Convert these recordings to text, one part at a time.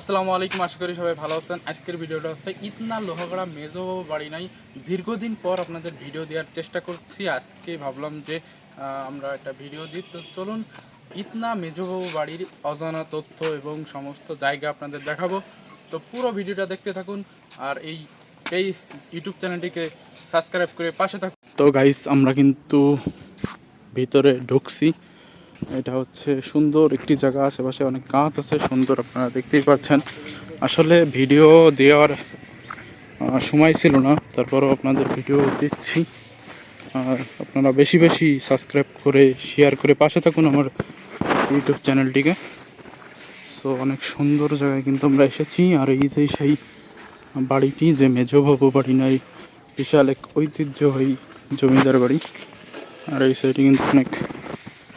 আসসালামু আলাইকুম, আশা করি সবাই ভালো আছেন। আজকের ভিডিওটা হচ্ছে ইতনা লোহাগড়া মেজো বাড়ি নাই। দীর্ঘদিন পর আপনাদের ভিডিও দেওয়ার চেষ্টা করছি। আজকে ভাবলাম যে আমরা একটা ভিডিও দিই। তো চলুন, ইতনা মেজো বাড়ির অজানা তথ্য এবং সমস্ত জায়গা আপনাদের দেখাবো। তো পুরো ভিডিওটা দেখতে থাকুন আর এই এই ইউটিউব চ্যানেলটিকে সাবস্ক্রাইব করে পাশে থাকুন। তো গাইস আমরা কিন্তু ভিতরে ঢুকছি। এটা হচ্ছে সুন্দর একটি জায়গা, আশেপাশে অনেক গাছ আছে, সুন্দর আপনারা দেখতেই পাচ্ছেন আসলে ভিডিও দেওয়ার সময় ছিল না, তারপরও আপনাদের ভিডিও দিচ্ছি। আর আপনারা বেশি বেশি সাবস্ক্রাইব করে শেয়ার করে পাশে থাকুন আমার ইউটিউব চ্যানেলটিকে সো অনেক সুন্দর জায়গায় কিন্তু আমরা এসেছি, আর এই যে সেই বাড়িটি, যে মেজবাবু বাড়ি নাই, বিশাল এক ঐতিহ্যবাহী জমিদার বাড়ি। আর এই সাইডে কিন্তু অনেক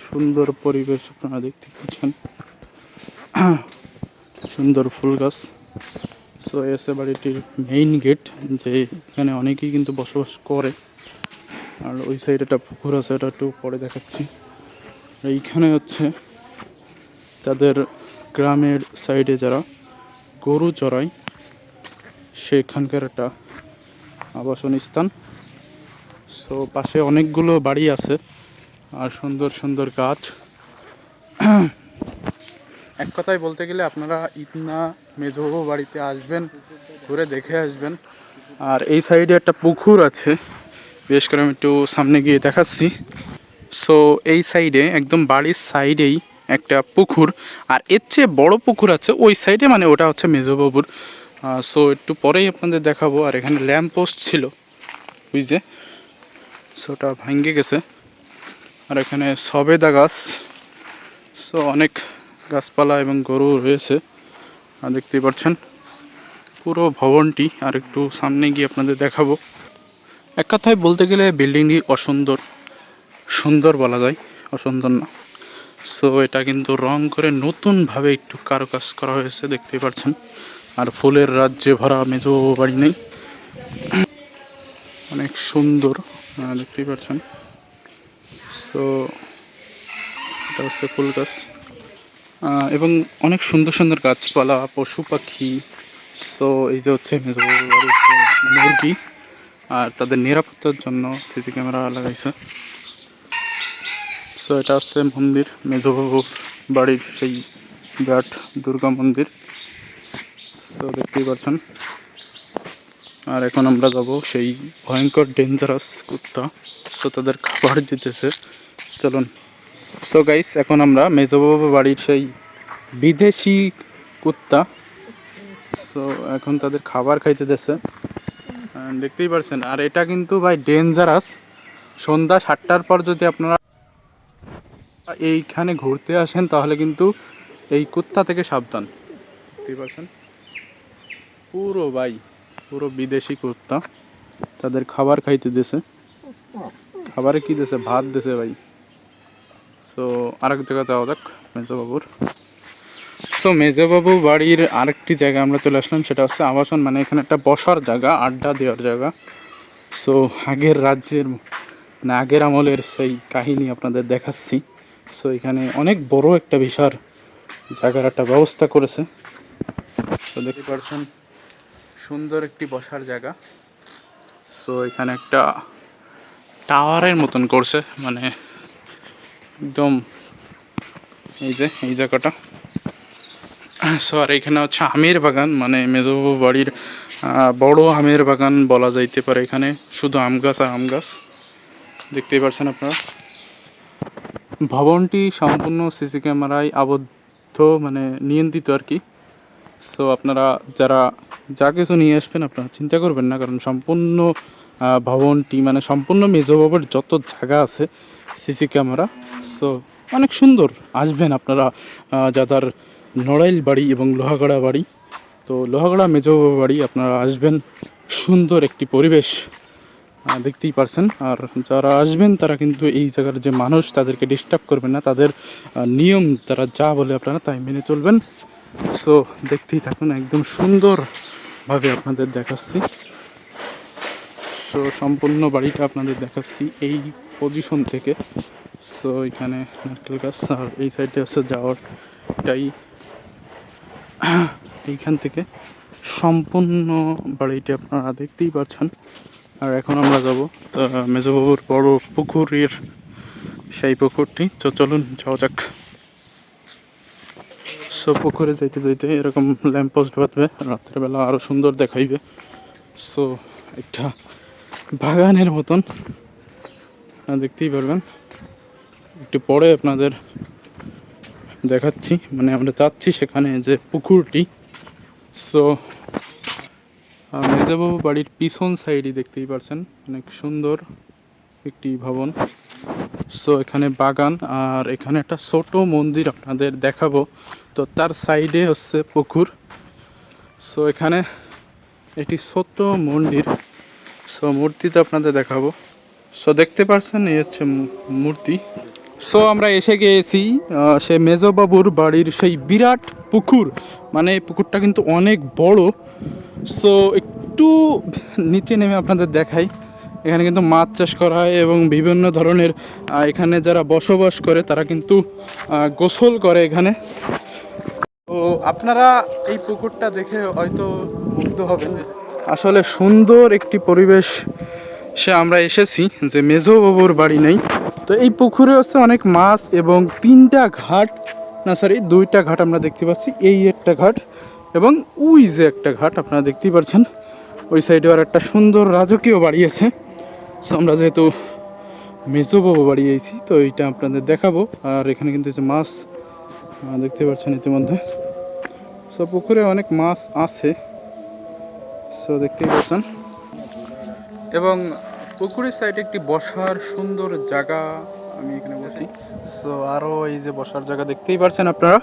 সুন্দর পরিবেশ আপনারা দেখতে পাচ্ছেন। সুন্দর ফুল গাছ। সো এসে বাড়িটির মেইন গেট যে এখানে অনেকেই কিন্তু বসবাস করে। আর ওই সাইডে একটা পুকুর আছে ওটা একটু পরে দেখাচ্ছি। এইখানে হচ্ছে তাদের গ্রামের সাইডে যারা গরু চড়ায়, সেখানকার একটা আবাসন স্থান। সো পাশে অনেকগুলো বাড়ি আছে। আর সুন্দর সুন্দর গাছ। এক কথায় বলতে গেলে আপনারা ইতনা মেজো বাড়িতে আসবেন, ঘুরে দেখে আসবেন। আর এই সাইডে একটা পুকুর আছে, বেশ করে আমি একটু সামনে গিয়ে দেখাচ্ছি। সো এই সাইডে, একদম বাড়ির সাইডেই একটা পুকুর, আর এর চেয়ে বড় পুকুর আছে ওই সাইডে মানে ওটা হচ্ছে মেজোবাবুর সো একটু পরেই আপনাদের দেখাবো, আর এখানে ল্যাম্প পোস্ট ছিল বুঝছে সো ওটা ভাঙ্গে গেছে। আর এখানে সবেদা গাছ। সো, অনেক গাছপালা এবং গরু রয়েছে। আর দেখতেই পাচ্ছেন, পুরো ভবনটি আর একটু সামনে গিয়ে আপনাদের দেখাবো। এক কথায় বলতে গেলে বিল্ডিংটি অসুন্দর। সুন্দর বলা যায়, অসুন্দর না। সো, এটা কিন্তু রং করে নতুনভাবে একটু কারুকাজ করা হয়েছে, দেখতেই পাচ্ছেন। আর ফুলের রাজ্যে ভরা মেজো বাড়ি নেই। অনেক সুন্দর দেখতেই পাচ্ছেন। তো এটা হচ্ছে ফুল গাছ। এবং অনেক সুন্দর সুন্দর গাছপালা, পশু পাখি সো এই যে হচ্ছে মুরগি, আর তাদের নিরাপত্তার জন্য সিসি ক্যামেরা লাগাইছে। সো এটা হচ্ছে মন্দির মেজবাবুর বাড়ির সেই বিরাট দুর্গা মন্দির। সো দেখতেই পাচ্ছেন। আর এখন আমরা যাব সেই ভয়ঙ্কর ডেঞ্জারাস কুত্তা। সো তাদের খাবার দিতেছে। চলুন। সো গাইস এখন আমরা মেজবাবু বাড়ির সেই বিদেশি কুত্তা। সো এখন তাদের খাবার খাইতে দিতেছে দেখতেই পারছেন। আর এটা কিন্তু ভাই ডেঞ্জারাস সন্ধ্যা সাতটার পর যদি আপনারা এইখানে ঘুরতে আসেন, তাহলে কিন্তু এই কুত্তা থেকে সাবধান। দেখতেই পারছেন? পুরো ভাই, পুরো বিদেশি কুত্তা। তাদের খাবার খাইতে দিছে খাবারে কি দিছে? ভাত দিছে ভাই। সো আরেক জায়গা যাওয়া যাক মেজবাবুর। সো মেজবাবু বাড়ির আরেকটি জায়গা আমরা চলে আসলাম, সেটা হচ্ছে আবাসন মানে এখানে একটা বসার জায়গা, আড্ডা দেওয়ার জায়গা। সো আগের রাজ্যের মানে আগের আমলের সেই কাহিনী আপনাদের দেখাচ্ছি। সো এখানে অনেক বড় একটা বিশাল জায়গার একটা ব্যবস্থা করেছে। তো দেখতে পাচ্ছেন, সুন্দর একটি বসার জায়গা। সো এখানে একটা টাওয়ারের মতন করছে মানে একদম এই যে, এই জায়গাটা। সো আর এখানে হচ্ছে আমের বাগান মানে মেজবাবু বাড়ির বড় আমের বাগান বলা যাইতে পারে এখানে, শুধু আম গাছ আর আম গাছ। দেখতেই পাচ্ছেন আপনারা। ভবনটি সম্পূর্ণ সিসি ক্যামেরায় আবদ্ধ মানে নিয়ন্ত্রিত আর কি। সো আপনারা যারা যা কিছু নিয়ে আসবেন, আপনারা চিন্তা করবেন না, কারণ সম্পূর্ণ ভবনটি মানে সম্পূর্ণ মেজবাবুর যত জায়গা আছে, সিসি ক্যামেরা। সো অনেক সুন্দর। আসবেন আপনারা যাদের নড়াইল বাড়ি এবং লোহাগড়া বাড়ি। তো লোহাগড়া মেজবাবু বাড়ি, আপনারা আসবেন। সুন্দর একটি পরিবেশ দেখতেই পারছেন। আর যারা আসবেন, তারা কিন্তু এই জায়গার যে মানুষ, তাদেরকে ডিস্টার্ব করবেন না। তাদের নিয়ম, তারা যা বলে আপনারা তাই মেনে চলবেন। সো দেখতেই থাকুন, একদম সুন্দরভাবে আপনাদের দেখাচ্ছি। সো সম্পূর্ণ বাড়িটা আপনাদের দেখাচ্ছি এই পজিশন থেকে। সো এখানে নারকেল গাছ, আর এই সাইডে হচ্ছে যাওয়ার এটাই এইখান থেকে সম্পূর্ণ বাড়িটি আপনারা দেখতেই পাচ্ছেন। আর এখন আমরা যাব মেজবাবুর বড় পুকুরের সেই পুকুরটি। তো চলুন, যাওয়া যাক। সো পুকুরে যাইতে যাইতে এরকম ল্যাম্প পোস্ট বাঁধবে, রাত্রেবেলা আরও সুন্দর দেখাইবে। সো একটা বাগানের মতন। দেখতেই পারবেন। একটু পরে আপনাদের দেখাচ্ছি। মানে আমরা যাচ্ছি সেখানে যে পুকুরটি। সো মেজাবাবু বাড়ির পিছন সাইডই দেখতেই পারছেন। অনেক সুন্দর একটি ভবন। সো এখানে বাগান আর এখানে একটা ছোট মন্দির আপনাদের দেখাবো। তো তার সাইডে হচ্ছে পুকুর। সো এখানে একটি ছোট মন্দির। সো মূর্তিটা আপনাদের দেখাবো। সো দেখতে পাচ্ছেন এই হচ্ছে মূর্তি। সো আমরা এসে গিয়েছি সে মেজবাবুর বাড়ির সেই বিরাট পুকুর। মানে পুকুরটা কিন্তু অনেক বড়। সো একটু নিচে নেমে আপনাদের দেখাই। এখানে কিন্তু মাছ চাষ করা হয় এবং বিভিন্ন ধরনের এখানে যারা বসবাস করে তারা কিন্তু গোসল করে এখানে। তো আপনারা এই পুকুরটা দেখে হয়তো মুগ্ধ হবেন। আসলে সুন্দর একটি পরিবেশ সে আমরা এসেছি যে মেজো বাবুর বাড়ি নেই। তো এই পুকুরে হচ্ছে অনেক মাছ এবং তিনটা ঘাট, না সরি দুইটা ঘাট আমরা দেখতে পাচ্ছি। এই একটা ঘাট এবং উই যে একটা ঘাট আপনারা দেখতেই পাচ্ছেন ওই সাইডে আর একটা সুন্দর রাজকীয় বাড়ি আছে। সো আমরা যেহেতু মেজো বাবু বাড়ি আইছি, তো এইটা আপনাদের দেখাবো। আর এখানে কিন্তু যে মাছ দেখতে পাচ্ছেন ইতিমধ্যে। সো পুকুরে অনেক মাছ আছে। সো দেখতেই পাচ্ছেন। এবং পুকুরের সাইডে একটি বসার সুন্দর জায়গা আমি এখানে বসি। সো আরও এই যে বসার জায়গা দেখতেই পাচ্ছেন আপনারা।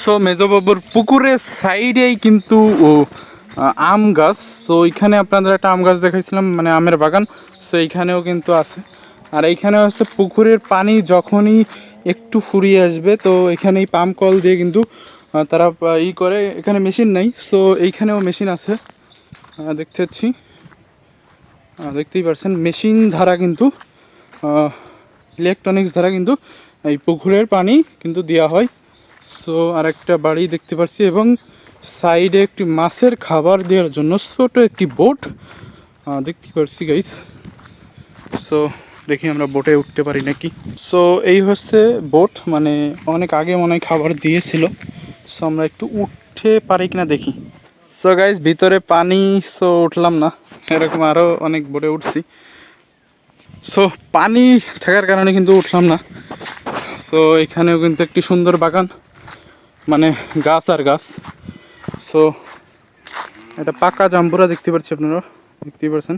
সো মেজবাবুর পুকুরের সাইডেই কিন্তু আম গাছ। সো ওইখানে আপনাদের একটা আম গাছ দেখাইছিলাম মানে আমের বাগান। সো এইখানেও কিন্তু আছে। আর এইখানে হচ্ছে পুকুরের পানি যখনই একটু ফুরিয়ে আসবে, তো এখানে এই পাম্প কল দিয়ে কিন্তু তারা ই করে। এখানে মেশিন নেই সো এইখানেও মেশিন আছে। দেখতে পাচ্ছি। দেখতেই পারছেন মেশিন ধারা কিন্তু ইলেকট্রনিক্স ধারা কিন্তু এই পুকুরের পানি কিন্তু দেওয়া হয়। সো আর একটা বাড়ি দেখতে পাচ্ছি এবং সাইডে একটি মাছের খাবার দেওয়ার জন্য ছোট একটি বোট দেখতে পাচ্ছি গাইস সো দেখি আমরা বোটে উঠতে পারি নাকি। সো এই হচ্ছে বোট মানে অনেক আগে মনে খাবার দিয়েছিল। সো আমরা একটু উঠতে পারি কিনা দেখি। সো গাইস ভিতরে পানি সো উঠলাম না। এরকম আরও অনেক বোটে উঠছি। সো পানি থাকার কারণে কিন্তু উঠলাম না। সো এখানেও কিন্তু একটি সুন্দর বাগান মানে গাছ আর গাছ। সো এটা পাকা জাম্বুরা দেখতে পাচ্ছি আপনারা, দেখতেই পাচ্ছেন।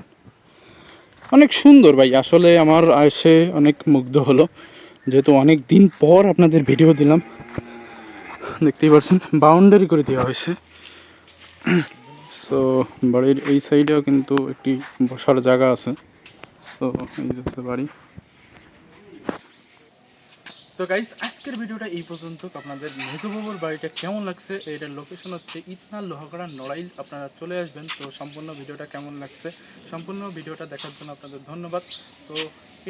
অনেক সুন্দর ভাই, আসলে আমার এসে অনেক মুগ্ধ হলো। যেহেতু অনেক দিন পর আপনাদের ভিডিও দিলাম। দেখতেই পাচ্ছেন বাউন্ডারি করে দেওয়া হয়েছে। সো বাড়ির এই সাইডেও কিন্তু একটি বসার জায়গা আছে। সো এই যে বাড়ি। তো গাইস আজকের ভিডিওটা এই পর্যন্ত। আপনাদের মেজবাবুর বাড়িটা কেমন লাগছে? এটার লোকেশন হচ্ছে ইতনাল লোহাগড়া নড়াইল। আপনারা চলে আসবেন। তো সম্পূর্ণ ভিডিওটা কেমন লাগছে? সম্পূর্ণ ভিডিওটা দেখার জন্য আপনাদের ধন্যবাদ। তো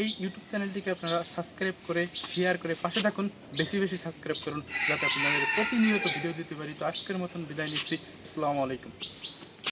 এই ইউটিউব চ্যানেলটিকে আপনারা সাবস্ক্রাইব করে শেয়ার করে পাশে থাকুন। বেশি বেশি সাবস্ক্রাইব করুন। যাতে আপনাদের প্রতিনিয়ত ভিডিও দিতে পারি। তো আজকের মতন বিদায় নিচ্ছি। আসসালামু আলাইকুম।